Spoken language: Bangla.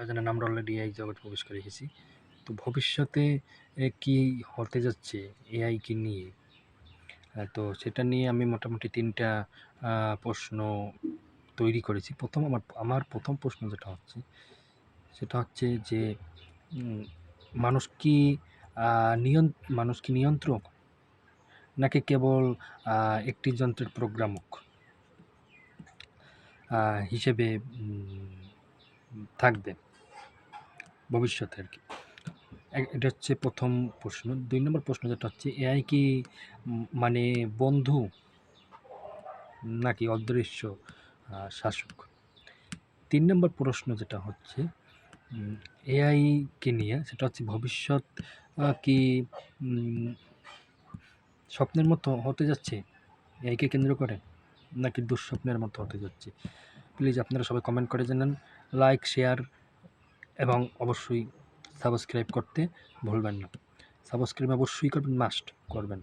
আপনারা জন্য আমরা অলরেডি এআই জগতে প্রবেশ করে এসেছি তো ভবিষ্যতে কি হতে যাচ্ছে এআইকে নিয়ে? তো সেটা নিয়ে আমি মোটামুটি তিনটা প্রশ্ন তৈরি করেছি। প্রথম আমার আমার প্রথম প্রশ্ন যেটা হচ্ছে, সেটা হচ্ছে যে মানুষ কি নিয়ন, মানুষ কি নিয়ন্ত্রক? নাকি কেবল একটি যন্ত্রের প্রোগ্রামক? হিসেবে থাকবে। ভবিষ্যতে আর কি। এটা হচ্ছে প্রথম প্রশ্ন। দুই নম্বর প্রশ্ন যেটা হচ্ছে, এআই কি মানে বন্ধু নাকি অদৃশ্য শাসক? তিন নম্বর প্রশ্ন যেটা হচ্ছে এআইকে নিয়ে, সেটা হচ্ছে ভবিষ্যৎ কি স্বপ্নের মতো হতে যাচ্ছে? এআইকে কেন্দ্র করে নাকি দুঃস্বপ্নের মতো হতে যাচ্ছে? প্লিজ আপনারা সবাই কমেন্ট করে জানান। লাইক শেয়ার এবং অবশ্যই সাবস্ক্রাইব করতে ভুলবেন না। সাবস্ক্রাইব অবশ্যই করবেন মাস্ট করবেন।